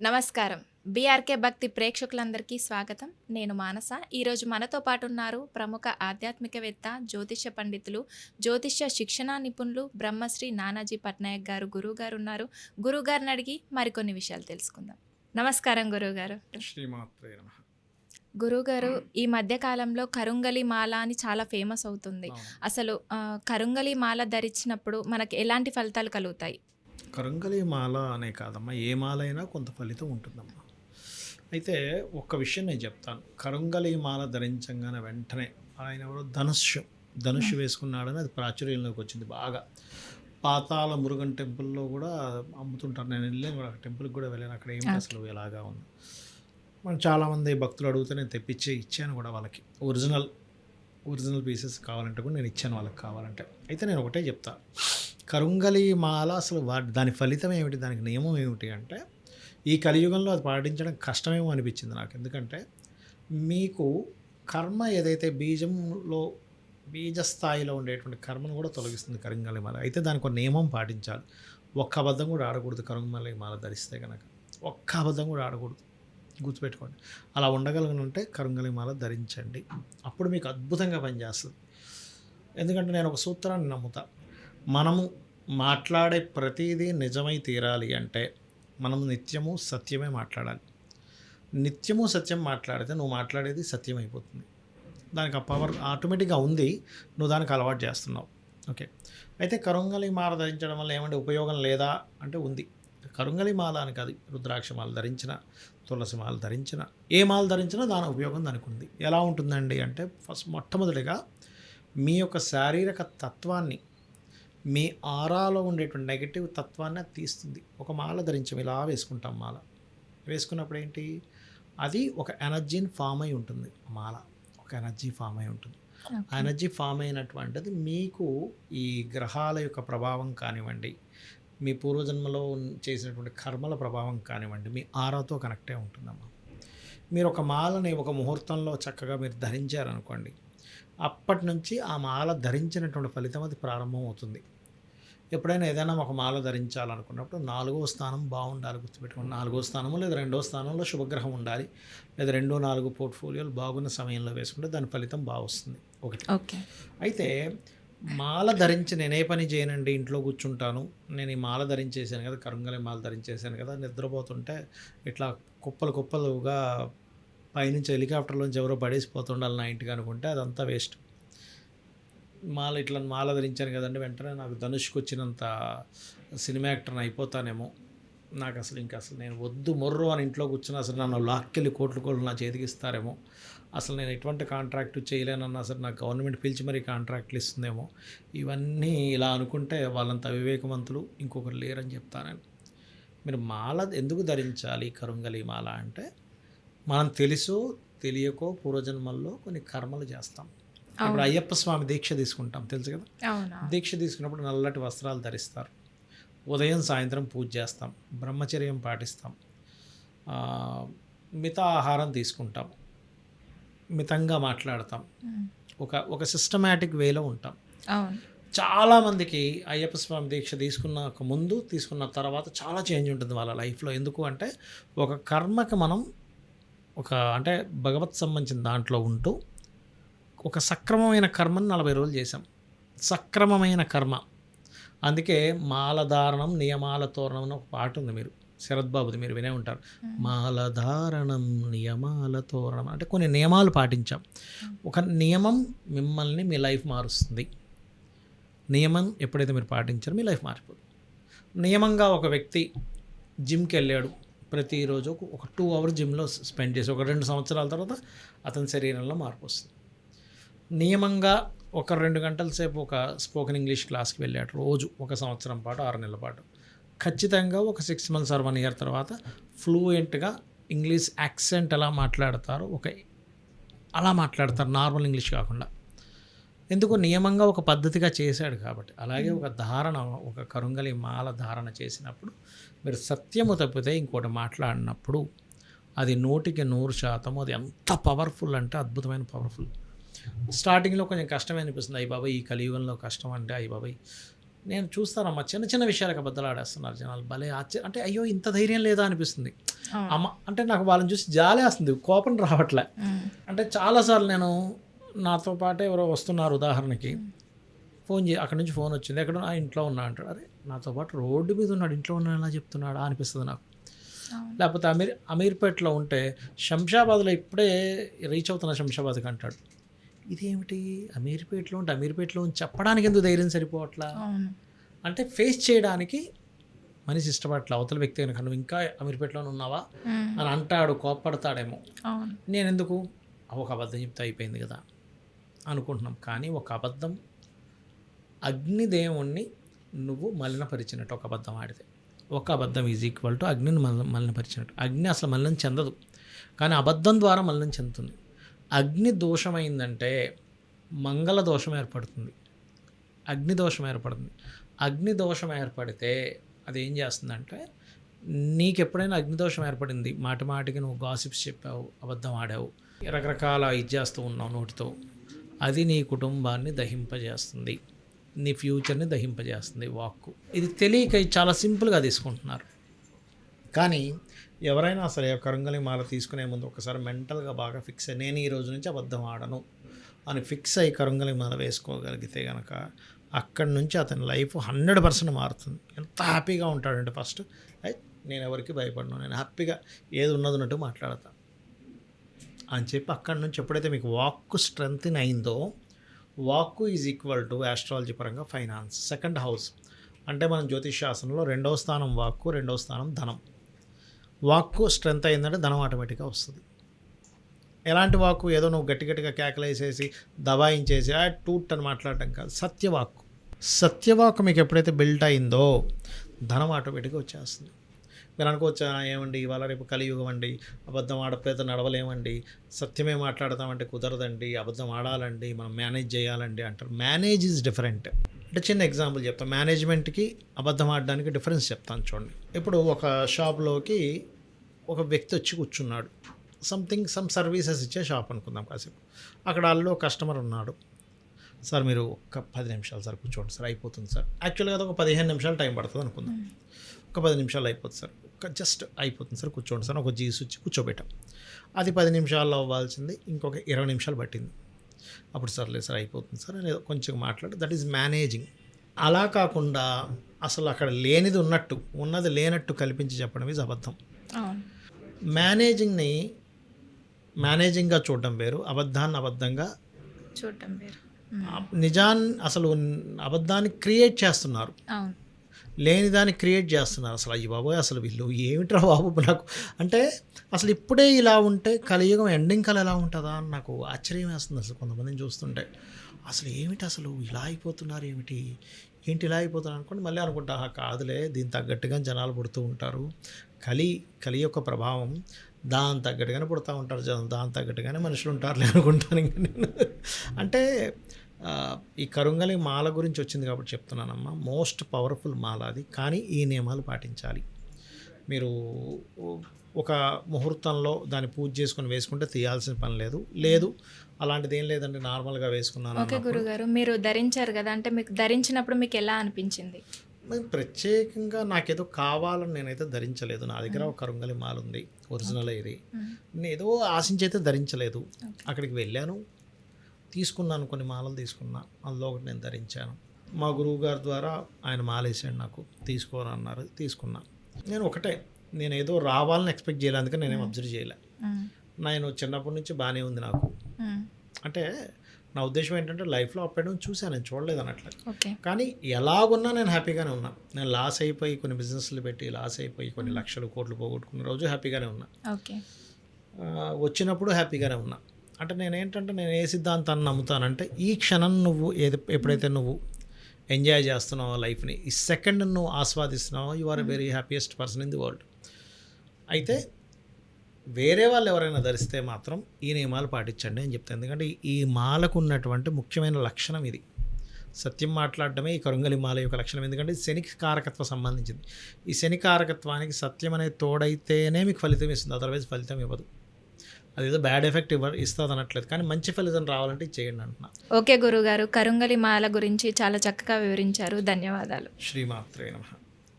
నమస్కారం. బీఆర్కే భక్తి ప్రేక్షకులందరికీ స్వాగతం. నేను మానస. ఈరోజు మనతో పాటు ఉన్నారు ప్రముఖ ఆధ్యాత్మికవేత్త జ్యోతిష్య పండితులు జ్యోతిష్య శిక్షణా నిపుణులు బ్రహ్మశ్రీ నానాజీ పట్నాయక్ గారు గురువు గారు ఉన్నారు. గురువు గారిని అడిగి మరికొన్ని విషయాలు తెలుసుకుందాం. నమస్కారం గురువు గారు శ్రీమాత్రే నమ. గురువుగారు ఈ మధ్య కాలంలో కరుంగలి మాల అని చాలా ఫేమస్ అవుతుంది. అసలు కరుంగలి మాల ధరించినప్పుడు మనకి ఎలాంటి ఫలితాలు కలుగుతాయి? కరంగలి మాల అనే కాదమ్మా ఏ మాల అయినా కొంత ఫలితం ఉంటుందమ్మా. అయితే ఒక్క విషయం నేను చెప్తాను. కరంగలి మాల ధరించగానే వెంటనే ఆయన ఎవరో ధనుష్యం ధనుష్ వేసుకున్నాడని అది ప్రాచుర్యంలోకి వచ్చింది బాగా. పాతాల మురుగన్ టెంపుల్లో కూడా అమ్ముతుంటారు. నేను వెళ్ళాను కూడా టెంపుల్కి కూడా వెళ్ళాను. అక్కడ ఏమిటి అసలు ఎలాగా ఉంది? మనం చాలామంది భక్తులు అడిగితే నేను తెప్పించి ఇచ్చాను కూడా వాళ్ళకి. ఒరిజినల్ ఒరిజినల్ పీసెస్ కావాలంటే కూడా నేను ఇచ్చాను వాళ్ళకి కావాలంటే. అయితే నేను ఒకటే చెప్తా. కరుంగలి మాల అసలు వాటి దాని ఫలితం ఏమిటి? దానికి నియమం ఏమిటి అంటే ఈ కలియుగంలో అది పాటించడం కష్టమేమో అనిపించింది నాకు. ఎందుకంటే మీకు కర్మ ఏదైతే బీజంలో బీజ స్థాయిలో ఉండేటువంటి కర్మను కూడా తొలగిస్తుంది కరుంగలి మాల. అయితే దానికి ఒక నియమం పాటించాలి. ఒక్క అబద్ధం కూడా ఆడకూడదు కరుంగలి మాల ధరిస్తే కనుక ఒక్క అబద్ధం కూడా ఆడకూడదు. గుర్తుపెట్టుకోండి. అలా ఉండగలగనంటే కరుంగలి మాల ధరించండి. అప్పుడు మీకు అద్భుతంగా పనిచేస్తుంది. ఎందుకంటే నేను ఒక సూత్రాన్ని నమ్ముతా. మనము మాట్లాడే ప్రతిదీ నిజమై తీరాలి అంటే మనం నిత్యము సత్యమే మాట్లాడాలి. నిత్యము సత్యం మాట్లాడితే నువ్వు మాట్లాడేది సత్యం అయిపోతుంది దానికి ఆ పవర్ ఆటోమేటిక్గా ఉంది నువ్వు దానికి అలవాటు చేస్తున్నావు. ఓకే. అయితే కరుంగలి మాల ధరించడం వల్ల ఏమంటే ఉపయోగం లేదా అంటే ఉంది. కరుంగలి మాల అని కాదు రుద్రాక్ష మాల ధరించిన తులసి మాల ధరించిన ఏ మాల ధరించినా దాని ఉపయోగం దానికి ఉంది. ఎలా ఉంటుందండి అంటే ఫస్ట్ మొట్టమొదటిగా మీ యొక్క శారీరక తత్వాన్ని మీ ఆరాలో ఉండేటువంటి నెగిటివ్ తత్వాన్ని అది తీస్తుంది. ఒక మాల ధరించాం ఇలా వేసుకుంటాం మాల. వేసుకున్నప్పుడు ఏంటి? అది ఒక ఎనర్జీని ఫామ్ అయి ఉంటుంది మాల. ఒక ఎనర్జీ ఫామ్ అయి ఉంటుంది. ఆ ఎనర్జీ ఫామ్ అయినటువంటిది మీకు ఈ గ్రహాల యొక్క ప్రభావం కానివ్వండి మీ పూర్వజన్మలో చేసినటువంటి కర్మల ప్రభావం కానివ్వండి మీ ఆరాతో కనెక్టే ఉంటుందమ్మా. మీరు ఒక మాలని ఒక ముహూర్తంలో చక్కగా మీరు ధరించారనుకోండి అప్పటి నుంచి ఆ మాల ధరించినటువంటి ఫలితం అది ప్రారంభం అవుతుంది ఎప్పుడైనా ఏదైనా ఒక మాల ధరించాలనుకున్నప్పుడు నాలుగో స్థానం బాగుండాలి గుర్తుపెట్టుకోండి. నాలుగో స్థానము లేదా రెండో స్థానంలో శుభగ్రహం ఉండాలి. లేదా రెండో నాలుగు పోర్ట్ఫోలియోలు బాగున్న సమయంలో వేసుకుంటే దాని ఫలితం బాగా వస్తుంది. ఒకటి. ఓకే. అయితే మాల ధరించి నేనే పని చేయనండి ఇంట్లో కూర్చుంటాను. నేను ఈ మాల ధరించేసాను కదా కరుంగలి మాల ధరించేసాను కదా నిద్రపోతుంటే ఇట్లా కుప్పలు కుప్పలుగా పైనుంచి హెలికాప్టర్లోంచి ఎవరో పడేసిపోతుండాలి నా ఇంటికి అనుకుంటే అదంతా వేస్ట్. మాల ఇట్లా మాల ధరించాను కదండి వెంటనే నాకు ధనుష్కి వచ్చినంత సినిమా యాక్టర్ని అయిపోతానేమో. నాకు అసలు ఇంకా అసలు నేను వద్దు మొర్రు అని ఇంట్లో కూర్చుని అసలు నన్ను లాక్కెళ్ళి కోట్లు కోట్లు నా చేతికి ఇస్తారేమో. అసలు నేను ఎటువంటి కాంట్రాక్ట్ చేయలేనన్నా అసలు నాకు గవర్నమెంట్ పిలిచి మరీ కాంట్రాక్ట్లు ఇస్తుందేమో. ఇవన్నీ ఇలా అనుకుంటే వాళ్ళంత వివేకవంతులు ఇంకొకరు లేరని చెప్తానని మీరు మాల ఎందుకు ధరించాలి కరుంగలి మాల అంటే మనం తెలుసో తెలియకో పూర్వజన్మల్లో కొన్ని కర్మలు చేస్తాం. ఇప్పుడు అయ్యప్ప స్వామి దీక్ష తీసుకుంటాం తెలుసు కదా? దీక్ష తీసుకున్నప్పుడు నల్లటి వస్త్రాలు ధరిస్తారు. ఉదయం సాయంత్రం పూజ చేస్తాం బ్రహ్మచర్యం పాటిస్తాం మిత ఆహారం తీసుకుంటాం మితంగా మాట్లాడతాం. ఒక ఒక సిస్టమేటిక్ వేలో ఉంటాం. చాలామందికి అయ్యప్ప స్వామి దీక్ష తీసుకున్నాక ముందు తీసుకున్న తర్వాత చాలా చేంజ్ ఉంటుంది వాళ్ళ లైఫ్లో. ఎందుకు అంటే ఒక కర్మకి మనం ఒక అంటే భగవత్ సంబంధించిన దాంట్లో ఉంటూ ఒక సక్రమమైన కర్మను నలభై రోజులు చేసాం సక్రమమైన కర్మ. అందుకే మాలధారణం నియమాల తోరణం అని ఒక పాట ఉంది మీరు. శరత్ బాబుది మీరు వినే ఉంటారు. మాలధారణం నియమాల తోరణం అంటే కొన్ని నియమాలు పాటించాం. ఒక నియమం మిమ్మల్ని మీ లైఫ్ మారుస్తుంది. నియమం ఎప్పుడైతే మీరు పాటించారో మీ లైఫ్ మారిపోతుంది నియమంగా ఒక వ్యక్తి జిమ్కి వెళ్ళాడు. ప్రతిరోజు ఒక- ఒక టూ అవర్స్ జిమ్లో స్పెండ్ చేసి ఒక రెండు సంవత్సరాల తర్వాత అతని శరీరంలో మార్పు వస్తుంది. నియమంగా ఒక రెండు గంటల సేపు ఒక స్పోకెన్ ఇంగ్లీష్ క్లాస్కి వెళ్ళాడు రోజు ఒక సంవత్సరం పాటు ఆరు నెలల పాటు. ఖచ్చితంగా ఒక six months or one year తర్వాత ఫ్లూయెంట్గా ఇంగ్లీష్ యాక్సెంట్ ఎలా మాట్లాడతారో ఒక అలా మాట్లాడతారు నార్మల్ ఇంగ్లీష్ కాకుండా. ఎందుకు నియమంగా ఒక పద్ధతిగా చేశాడు కాబట్టి అలాగే ఒక ధారణ ఒక కరుంగలి మాల ధారణ చేసినప్పుడు మీరు సత్యము తప్పితే ఇంకోటి మాట్లాడినప్పుడు అది నూటికి నూరు శాతం అది ఎంత పవర్ఫుల్ అంటే అద్భుతమైన పవర్ఫుల్ స్టార్టింగ్లో కొంచెం కష్టమే అనిపిస్తుంది. అయ్యి బాబాయ్! ఈ కలియుగంలో కష్టం అంటే అయ్యి బాబాయ్! నేను చూస్తానమ్మా చిన్న చిన్న విషయాలకు అబద్ధాలు ఆడేస్తున్నారు జనాలు. భలే ఆశ్చర్య అంటే అయ్యో! ఇంత ధైర్యం లేదా అనిపిస్తుంది. అమ్మ అంటే నాకు వాళ్ళని చూసి జాలేస్తుంది. కోపం రావట్లే. అంటే చాలాసార్లు నేను నాతో పాటే ఎవరో వస్తున్నారు ఉదాహరణకి. ఫోన్ చే అక్కడి నుంచి ఫోన్ వచ్చింది. ఎక్కడ ఆ ఇంట్లో ఉన్నా అంటాడు. అరే! నాతో పాటు రోడ్డు మీద ఉన్నాడు. ఇంట్లో ఉన్నా ఎలా చెప్తున్నాడా? అనిపిస్తుంది నాకు. లేకపోతే అమీర్ అమీర్పేటలో ఉంటే శంషాబాద్లో ఇప్పుడే రీచ్ అవుతున్న శంషాబాద్కి అంటాడు. ఇదేమిటి? అమీర్పేటలో ఉంటే అమీర్పేటలో చెప్పడానికి ఎందుకు ధైర్యం సరిపోవట్లా? అంటే ఫేస్ చేయడానికి మనిషి ఇష్టపడట్లా. అవతల వ్యక్తి కనుక నువ్వు ఇంకా అమీర్పేటలోనే ఉన్నావా. అని అంటాడు కోప్పడతాడేమో. నేను ఎందుకు ఒక అబద్ధం చెప్తే అయిపోయింది కదా అనుకుంటున్నాం. కానీ ఒక అబద్ధం అగ్నిదేవుణ్ణి నువ్వు మలినపరిచినట్టు ఒక అబద్ధం ఆడితే. ఒక అబద్ధం ఈజ్ ఈక్వల్ టు అగ్నిని మల మలినపరిచినట్టు. అగ్ని అసలు మలినం చెందదు. కానీ అబద్ధం ద్వారా మలినం చెందుతుంది. అగ్ని దోషమైందంటే మంగళ దోషం ఏర్పడుతుంది. అగ్ని దోషం ఏర్పడుతుంది. అగ్ని దోషం ఏర్పడితే అది ఏం చేస్తుందంటే నీకు ఎప్పుడైనా అగ్నిదోషం ఏర్పడింది. మాటి మాటికి నువ్వు గాసిప్స్ చెప్పావు అబద్ధం ఆడావు రకరకాల ఇది చేస్తూ ఉన్నావు నోటితో. అది నీ కుటుంబాన్ని దహింపజేస్తుంది. నీ ఫ్యూచర్ని దహింపజేస్తుంది వాక్కు. ఇది తెలియక చాలా సింపుల్గా తీసుకుంటున్నారు. కానీ ఎవరైనా అసలు ఒక కరుంగలి మాల తీసుకునే ముందు ఒకసారి మెంటల్గా బాగా ఫిక్స్ అయ్యి నేను ఈ రోజు నుంచి అబద్ధం ఆడను అని ఫిక్స్ అయ్యి కరుంగలి మాల వేసుకోగలిగితే కనుక అక్కడి నుంచి అతని లైఫ్ హండ్రెడ్ పర్సెంట్ మారుతుంది. ఎంత హ్యాపీగా ఉంటాడంటే ఫస్ట్ నేను ఎవరికి భయపడను నేను హ్యాపీగా ఏది ఉన్నది ఉన్నట్టు మాట్లాడతాను అని చెప్పి అక్కడి నుంచి ఎప్పుడైతే మీకు వాక్కు స్ట్రెంగ్త్ అయిందో వాక్కు ఈజ్ ఈక్వల్ టు ఆస్ట్రాలజీ పరంగా ఫైనాన్స్ సెకండ్ హౌస్. అంటే మనం జ్యోతిష్ శాస్త్రంలో రెండవ స్థానం వాక్కు రెండవ స్థానం ధనం. వాక్కు స్ట్రెంత్ అయిందంటే ధనం ఆటోమేటిక్గా వస్తుంది. ఎలాంటి వాక్కు? ఏదో నువ్వు గట్టి గట్టిగా కేకలేసేసి దబాయించేసి ఆ టూట్ అని మాట్లాడటం కాదు. సత్యవాక్కు. సత్యవాక్కు మీకు ఎప్పుడైతే బిల్ట్ అయిందో ధనం ఆటోమేటిక్గా వచ్చేస్తుంది. మీరు అనుకోవచ్చు ఏమండి ఇవాళ రేపు కలియుగం అండి అబద్ధం ఆడపేత నడవలేమండి సత్యమే మాట్లాడతామంటే కుదరదండి అబద్ధం ఆడాలండి మనం మేనేజ్ చేయాలండి అంటారు. మేనేజ్ ఈజ్ డిఫరెంట్ అంటే చిన్న ఎగ్జాంపుల్ చెప్తాను మేనేజ్మెంట్కి అబద్ధం ఆడడానికి డిఫరెన్స్ చెప్తాను చూడండి. ఇప్పుడు ఒక షాప్లోకి ఒక వ్యక్తి వచ్చి కూర్చున్నాడు. సంథింగ్ సమ్ సర్వీసెస్ ఇచ్చే షాప్ అనుకుందాం కాసేపు. అక్కడ వాళ్ళు కస్టమర్ ఉన్నాడు. సార్ మీరు ఒక పది నిమిషాలు సార్ కూర్చోండి సార్ అయిపోతుంది సార్. యాక్చువల్గా అది ఒక పదిహేను నిమిషాలు టైం పడుతుంది అనుకుందాం. ఒక పది నిమిషాలు అయిపోతుంది సార్. ఒక జస్ట్ అయిపోతుంది సార్ కూర్చోండి సార్ ఒక జీస్ వచ్చి కూర్చోబెట్టాం. అది పది నిమిషాల్లో అవ్వాల్సింది ఇంకొక ఇరవై నిమిషాలు పట్టింది. అప్పుడు సర్లే సార్ అయిపోతుంది సార్ అని కొంచెం మాట్లాడి. దట్ ఈజ్ మేనేజింగ్ అలా కాకుండా అసలు అక్కడ లేనిది ఉన్నట్టు ఉన్నది లేనట్టు కల్పించి చెప్పడం ఈజ్ అబద్ధం. మేనేజింగ్ని మేనేజింగ్గా చూడడం వేరు అబద్ధాన్ని అబద్ధంగా చూడటం వేరు. నిజాన్ని అసలు అబద్ధాన్ని క్రియేట్ చేస్తున్నారు. అవును. లేని దాన్ని క్రియేట్ చేస్తున్నారు. అసలు అయ్యి బాబోయ్ అసలు వీళ్ళు ఏమిట్రా బాబు నాకు? అంటే అసలు ఇప్పుడే ఇలా ఉంటే కలియుగం ఎండింగ్ కల ఎలా ఉంటుందా అని నాకు ఆశ్చర్యం వేస్తుంది అసలు కొంతమందిని చూస్తుంటే. అసలు ఏమిటి అసలు ఇలా అయిపోతున్నారు ఏమిటి? ఏంటి ఇలా అయిపోతున్నారు అనుకోండి మళ్ళీ అనుకుంటా కాదులే దీని తగ్గట్టుగా జనాలు పుడుతూ ఉంటారు. కలి కలి యొక్క ప్రభావం దాని తగ్గట్టుగానే పుడతా ఉంటారు జనం దాని తగ్గట్టుగానే మనుషులు ఉంటారులే అనుకుంటాను ఇంకా నేను. అంటే ఈ కరుంగలి మాల గురించి వచ్చింది కాబట్టి చెప్తున్నానమ్మా. మోస్ట్ పవర్ఫుల్ మాల అది. కానీ ఈ నియమాలు పాటించాలి. మీరు ఒక ముహూర్తంలో దాన్ని పూజ చేసుకొని వేసుకుంటే తీయాల్సిన పని లేదు. లేదు. అలాంటిది ఏం లేదండి. నార్మల్గా వేసుకున్నాను ఓకే గురుగారు మీరు ధరించారు కదా అంటే మీకు ధరించినప్పుడు మీకు ఎలా అనిపించింది? ప్రత్యేకంగా నాకేదో కావాలని నేనైతే ధరించలేదు. నా దగ్గర ఒక కరుంగలి మాల ఉంది ఒరిజినల్ ఇది. నేను ఏదో ఆశించి అయితే ధరించలేదు అక్కడికి వెళ్ళాను. తీసుకున్నాను కొన్ని మాలలు తీసుకున్నా. అందులో ఒకటి నేను ధరించాను. మా గురువు గారి ద్వారా ఆయన మాలేసాడు నాకు తీసుకోరన్నారు తీసుకున్నా. నేను ఒకటే నేను ఏదో రావాలని ఎక్స్పెక్ట్ చేయలేదు అందుకని నేనేం అబ్జర్వ్ చేయలే. నేను చిన్నప్పటి నుంచి బాగానే ఉంది నాకు. అంటే నా ఉద్దేశం ఏంటంటే లైఫ్లో అప్ అండ్ డౌన్ చూశాను నేను చూడలేదు అన్నట్లు. కానీ ఎలాగున్నా నేను హ్యాపీగానే ఉన్నా. నేను లాస్ అయిపోయి కొన్ని బిజినెస్లు పెట్టి లాస్ అయిపోయి కొన్ని లక్షలు కోట్లు పోగొట్టుకున్న రోజు హ్యాపీగానే ఉన్నా. వచ్చినప్పుడు హ్యాపీగానే ఉన్నా. అంటే నేను ఏంటంటే నేను ఏ సిద్ధాంతాన్ని నమ్ముతానంటే ఈ క్షణం నువ్వు ఏది ఎప్పుడైతే నువ్వు ఎంజాయ్ చేస్తున్నావో లైఫ్ని ఈ సెకండ్ నువ్వు ఆస్వాదిస్తున్నావో you are very happiest person in the world అయితే వేరే వాళ్ళు ఎవరైనా ధరిస్తే మాత్రం ఈ నియమాలు పాటించండి అని చెప్తాను. ఎందుకంటే ఈ మాలకు ఉన్నటువంటి ముఖ్యమైన లక్షణం ఇది. సత్యం మాట్లాడటమే ఈ కరుంగలి మాల యొక్క లక్షణం. ఎందుకంటే శని కారకత్వ సంబంధించింది. ఈ శని కారకత్వానికి సత్యం అనేది తోడైతేనే మీకు ఫలితం ఇస్తుంది. అదర్వైజ్ ఫలితం ఇవ్వదు. అదేదో బ్యాడ్ ఎఫెక్ట్ ఇవ్వ ఇస్తుంది అనట్లేదు కానీ మంచి ఫలితం రావాలంటే చేయండి అంటున్నా. ఓకే గురుగారు కరుంగలి మాల గురించి చాలా చక్కగా వివరించారు. ధన్యవాదాలు. శ్రీమాత్రే నమః.